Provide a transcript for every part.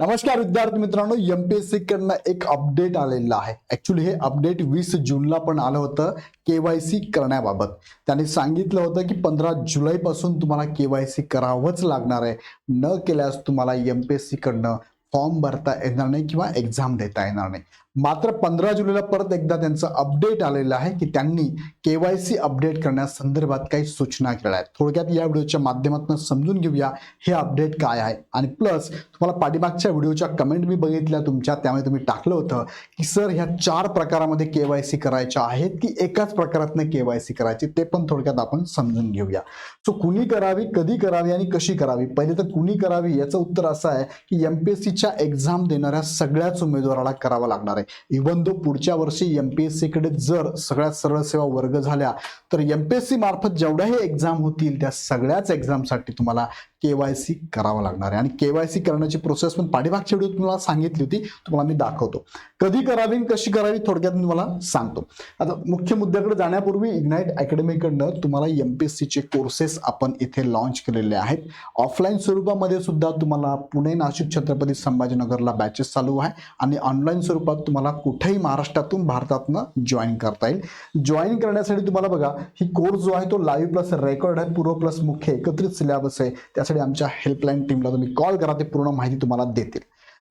नमस्कार विद्यार्थी मित्रांनो एमपीएससी कडनं एक अपडेट आलेलं आहे. ऍक्च्युली हे अपडेट वीस जूनला पण आलं होतं केवायसी करण्याबाबत. त्यांनी सांगितलं होतं की पंधरा जुलैपासून तुम्हाला केवायसी करावंच लागणार आहे. न केल्यास तुम्हाला एमपीएससी कडनं फॉर्म भरता येणार नाही किंवा एक्झाम देता येणार नाही. मात्र पंधरा जुलैला परत एकदा त्यांचं अपडेट आलेलं आहे की त्यांनी केवायसी अपडेट करण्यासंदर्भात काही सूचना केल्या आहेत. थोडक्यात या व्हिडिओच्या माध्यमातून समजून घेऊया हे अपडेट काय आहे. आणि प्लस तुम्हाला पाठीमागच्या व्हिडिओच्या कमेंट मी बघितल्या तुमच्या त्यामुळे तुम्ही टाकलं होतं की सर ह्या चार प्रकारामध्ये केवायसी करायच्या आहेत की एकाच प्रकारातनं केवायसी करायची ते पण थोडक्यात आपण समजून घेऊया. सो कुणी करावी कधी करावी आणि कशी करावी? पहिले तर कुणी करावी याचं उत्तर असं आहे की एमपीएससीच्या एक्झाम देणाऱ्या सगळ्याच उमेदवाराला करावं लागणार आहे. इव्हन दो पुढच्या वर्षी एमपीएससी कडे जर सगळ्यात सरळ सेवा वर्ग झाल्या तर एमपीएससी मार्फत जेवढ्याही एक्झाम होतील त्या सगळ्याच एक्झामसाठी तुम्हाला केवायसी करावं लागणार आहे. आणि केवायसी करण्याची प्रोसेस पण पाठीमागच्या व्हिडिओ तुम्हाला सांगितली होती तुम्हाला मी दाखवतो. कधी करावी कशी करावी थोडक्यात मी तुम्हाला सांगतो. आता मुख्य मुद्द्याकडे जाण्यापूर्वी इग्नाईट अकॅडमीकडनं तुम्हाला एमपीएससीचे कोर्सेस आपण इथे लॉन्च केलेले आहेत. ऑफलाईन स्वरूपामध्ये सुद्धा तुम्हाला पुणे नाशिक छत्रपती संभाजीनगरला बॅचेस चालू आहे. आणि ऑनलाईन स्वरूपात तुम्हाला कुठेही महाराष्ट्रातून भारतातनं जॉईन करता येईल. जॉईन करण्यासाठी तुम्हाला बघा ही कोर्स जो आहे तो लाईव्ह प्लस रेकॉर्ड आहे पूर्व प्लस मुख्य एकत्रित सिलेबस आहे. त्यासाठी आमच्या हेल्पलाईन टीमला तुम्ही कॉल करा ते पूर्ण माहिती तुम्हाला देतील.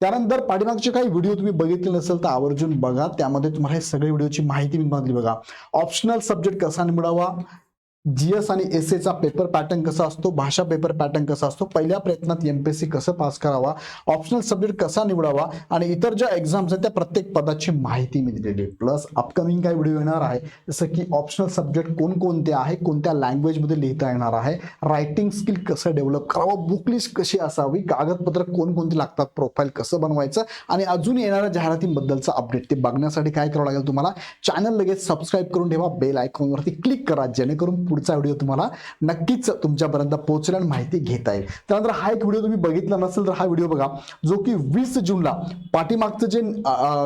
त्यानंतर पाठीमागचे काही व्हिडिओ तुम्ही बघितले नसेल तर आवर्जून बघा. त्यामध्ये तुम्हाला हे सगळे व्हिडिओची माहिती मी बघली बघा. ऑप्शनल सब्जेक्ट कसा निवडावा? जीएस आणि एस एचा पेपर पॅटर्न कसा असतो? भाषा पेपर पॅटर्न कसा असतो? पहिल्या प्रयत्नात एमपीएससी कसं पास करावा? ऑप्शनल सब्जेक्ट कसा निवडावा? आणि इतर ज्या एक्झाम्स आहेत त्या प्रत्येक पदाची माहिती मी दिलेली. आहे प्लस अपकमिंग काही व्हिडिओ येणार आहे? जसं की ऑप्शनल सब्जेक्ट कोणकोणते आहे? कोणत्या लँग्वेजमध्ये लिहिता येणार आहे? रायटिंग स्किल कसं डेव्हलप करावं? बुक लिस्ट कशी असावी? कागदपत्र कोणकोणती लागतात? प्रोफाईल कसं बनवायचं? आणि अजून येणाऱ्या जाहिरातींबद्दलचं अपडेट ते बघण्यासाठी काय करावं लागेल तुम्हाला? चॅनल लगेच सबस्क्राईब करून ठेवा. बेल आयकॉनवरती क्लिक करा. जेणेकरून पुढचा व्हिडिओ तुम्हाला नक्कीच तुमच्यापर्यंत पोहोचेल आणि माहिती घेता येईल. त्यानंतर हा एक व्हिडिओ तुम्ही बघितला नसेल तर हा व्हिडिओ बघा जो की वीस जूनला पाठीमागचं जे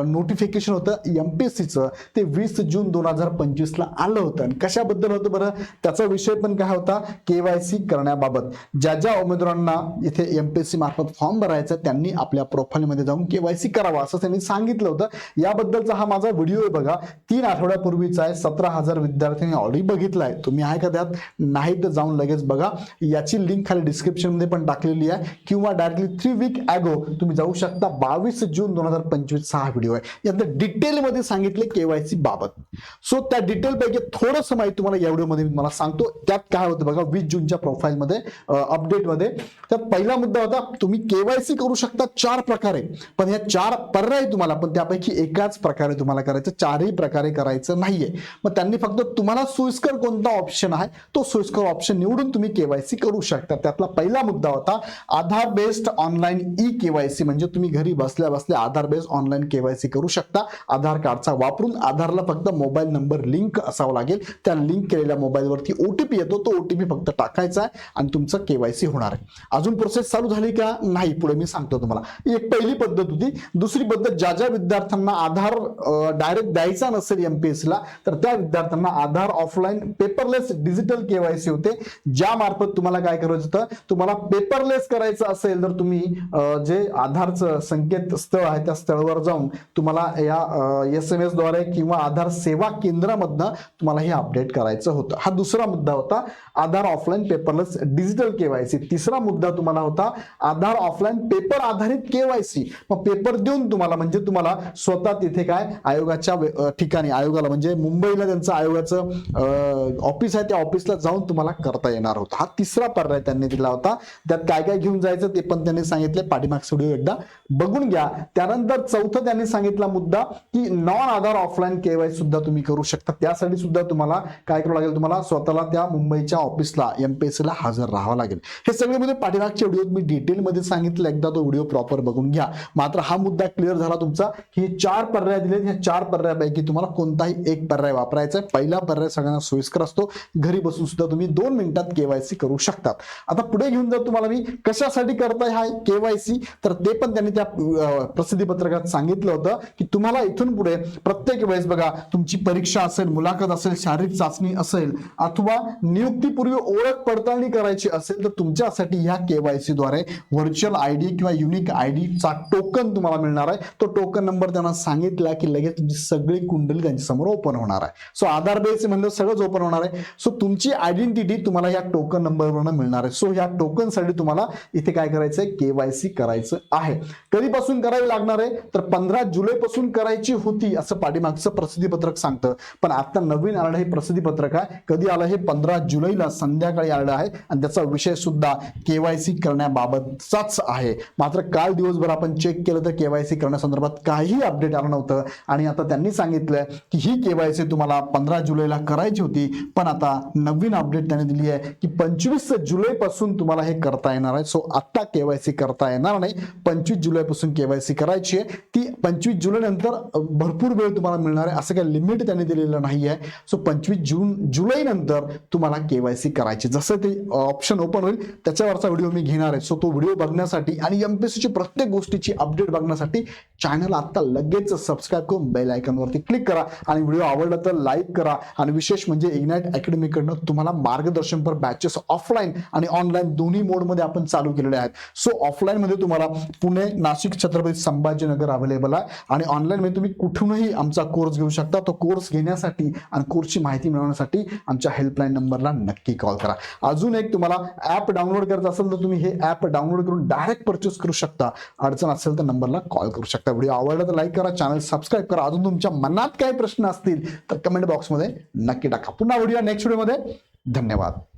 नोटिफिकेशन होतं एमपीएससीचं ते वीस जून दोन हजार पंचवीसला आलं होतं. आणि कशाबद्दल होतं बरं? त्याचा विषय पण काय होता? केवायसी करण्याबाबत. ज्या ज्या उमेदवारांना इथे एम पी एस सी मार्फत फॉर्म भरायचा त्यांनी आपल्या प्रोफाईलमध्ये जाऊन केवायसी करावा असं त्यांनी सांगितलं होतं. याबद्दलचा हा माझा व्हिडिओ आहे बघा. तीन आठवड्यापूर्वीचा आहे. सतरा हजार विद्यार्थ्यांनी ऑलरेडी बघितलाय. तुम्ही आहे का त्यात नाही तर जाऊन लगेच बघा. याची लिंक खाली डिस्क्रिप्शनमध्ये पण टाकलेली आहे. किंवा डायरेक्टली थ्री वीक ॲगो तुम्ही जाऊ शकता. बावीस जून दोन हजार पंचवीस हा व्हिडिओ आहे. यात डिटेलमध्ये सांगितले केवायसी बाबत. सो त्या डिटेल पैकी थोडंसं माहिती तुम्हाला या व्हिडिओमध्ये मी मला सांगतो. त्यात काय होतं बघा वीस जूनच्या प्रोफाईलमध्ये अपडेटमध्ये त्यात पहिला मुद्दा होता तुम्ही केवायसी करू शकता चार प्रकारे. पण या चार पर्याय तुम्हाला पण त्यापैकी एकाच प्रकारे तुम्हाला करायचं चारही प्रकारे करायचं नाहीये. मग त्यांनी फक्त तुम्हाला सोयीस्कर कोणता ऑप्शन आहे. तो सोयीस्कर ऑप्शन निवडून तुम्ही केवायसी करू शकता. त्यातला पहिला मुद्दा होता Aadhaar based online e KYC म्हणजे तुम्ही घरी बसल्या बसल्या आधार बेस्ड ऑनलाईन केवायसी करू शकता. आधार कार्डचा वापरून आधारला फक्त मोबाईल नंबर लिंक असावा लागेल. त्या लिंक केलेल्या मोबाईलवरती ओटीपी येतो. तो ओटीपी फक्त टाकायचा आहे आणि तुमचं केवायसी होणार आहे. अजून प्रोसेस चालू झाली का? नाही. पुढे मी सांगतो तुम्हाला. एक पहिली पद्धत होती. दुसरी पद्धत ज्या ज्या विद्यार्थ्यांना आधार डायरेक्ट द्यायचा नसेल एमपीएससी ला तर त्या विद्यार्थ्यांना Aadhaar offline paperless digital KYC होते ज्या मार्फत तुम्हाला काय करायचं होतं तुम्हाला पेपरलेस करायचं असेल तर तुम्ही जे आधारचं संकेत स्थळ आहे त्या स्थळावर जाऊन तुम्हाला या एस एम एसद्वारे किंवा आधार सेवा केंद्रामधनं तुम्हाला हे अपडेट करायचं होतं. हा दुसरा मुद्दा होता Aadhaar offline paperless digital KYC तिसरा मुद्दा तुम्हाला होता आधार ऑफलाईन पेपर आधारित केवायसी मग पेपर देऊन तुम्हाला म्हणजे तुम्हाला स्वतः तिथे काय आयोगाच्या ठिकाणी आयोगाला म्हणजे मुंबईला त्यांचं आयोगाचं ऑफिस आहे त्या ऑफिसला जाऊन तुम्हाला करता येणार होता. हा तिसरा पर्याय त्यांनी दिला होता. त्यात काय काय घेऊन जायचं ते पण त्यांनी सांगितले. पाठीमाग व्हिडिओ एकदा बघून घ्या. त्यानंतर चौथं त्यांनी सांगितला मुद्दा की नॉन आधार ऑफलाईन केवाय सुद्धा तुम्ही करू शकता. त्यासाठी सुद्धा तुम्हाला काय करावं लागेल? तुम्हाला स्वतःला त्या मुंबईच्या ऑफिसला एमपीएससीला हजर राहावं लागेल. हे सगळे मुद्दे पाठीमागच्या व्हिडिओत मी डिटेलमध्ये सांगितलं. एकदा तो व्हिडिओ प्रॉपर बघून घ्या. मात्र हा मुद्दा क्लिअर झाला तुमचा. हे चार पर्याय दिलेत. ह्या चार पर्यायापैकी तुम्हाला कोणताही एक पर्याय वापरायचा आहे. पहिला पर्याय सगळ्यांना सोयीस्कर असतो. घरी बसून सुद्धा तुम्ही दोन मिनिटात केवायसी करू शकतात. आता पुढे घेऊन जर तुम्हाला मी कशासाठी करताय हा केवायसी तर ते पण त्यांनी त्या प्रसिद्धी पत्रकात सांगितलं होतं की तुम्हाला इथून पुढे प्रत्येक वेळेस बघा तुमची परीक्षा असेल मुलाखत असेल शारीरिक चाचणी असेल अथवा नियुक्तीपूर्वी ओळख पडताळणी करायची असेल तर तुमच्यासाठी ह्या केवायसी द्वारे व्हर्च्युअल आयडी किंवा युनिक आयडी चा टोकन तुम्हाला मिळणार आहे. तो टोकन नंबर त्यांना सांगितला की लगेच तुमची सगळी कुंडली त्यांच्यासमोर ओपन होणार आहे. सो आधार बेस म्हणजे सगळंच ओपन होणार आहे. सो तुमची आयडेंटिटी तुम्हाला या टोकन नंबरवरनं मिळणार आहे. सो या टोकनसाठी तुम्हाला इथे काय करायचं आहे केवायसी करायचं आहे. कधीपासून करावी लागणार आहे? तर पंधरा जुलै पासून करायची होती असं पाठीमागचं प्रसिद्धीपत्रक सांगतं. पण आता नवीन आलं हे प्रसिद्धीपत्रक आहे. कधी आलं हे? पंधरा जुलैला संध्याकाळी आलं आहे. आणि त्याचा विषय सुद्धा केवायसी करण्याबाबतचाच आहे. मात्र काल दिवसभर आपण चेक केलं तर केवायसी करण्यासंदर्भात काही अपडेट आलं नव्हतं. आणि आता त्यांनी सांगितलं की ही केवायसी तुम्हाला पंधरा जुलैला करायची होती. पण आता नवीन अपडेट त्यांनी दिली आहे की पंचवीस जुलैपासून तुम्हाला हे करता येणार आहे. सो आता केवायसी करता येणार नाही. पंचवीस जुलैपासून केवायसी करायची आहे. ती पंचवीस जुलै नंतर भरपूर वेळ तुम्हाला मिळणार आहे. असं काही लिमिट त्यांनी दिलेलं नाही आहे. सो पंचवीस जून जुलै नंतर तुम्हाला केवायसी करायची जसं ते ऑप्शन ओपन होईल त्याच्यावरचा व्हिडिओ मी घेणार आहे. सो तो व्हिडिओ बघण्यासाठी आणि एमपीएससीची प्रत्येक गोष्टीची अपडेट बघण्यासाठी चॅनल आता लगेच सबस्क्राईब करून बेल आयकॉनवरती क्लिक करा. आणि व्हिडिओ आवडला तर लाईक करा. आणि विशेष म्हणजे इग्नाइट अकॅडमीकडनं तुम्हाला मार्गदर्शनपर बॅचेस ऑफलाईन आणि ऑनलाईन दोन्ही मोडमध्ये आपण चालू केलेले आहेत. सो ऑफलाईन मध्ये तुम्हाला पुणे नाशिक छत्रपती संभाजीनगर अवेलेबल आहे. आणि ऑनलाईन मध्ये तुम्ही कुठूनही आमचा कोर्स घेऊ शकता. तो कोर्स घेण्यासाठी आणि कोर्सची माहिती मिळवण्यासाठी आमच्या हेल्पलाईन नंबरला नक्की कॉल करा. अजून एक तुम्हाला ऍप डाउनलोड करत असेल तर तुम्ही हे ऍप डाउनलोड करून डायरेक्ट परचेस करू शकता. अडचण असेल तर नंबरला कॉल करू शकता. व्हिडिओ आवडला तर लाईक करा चॅनल सबस्क्राईब करा. अजून तुमच्या मनात काही प्रश्न असतील तर कमेंट बॉक्समध्ये नक्की टाका. पुन्हा व्हिडिओ नेक्स्ट नेक्स्ट व्हिडिओमध्ये. धन्यवाद.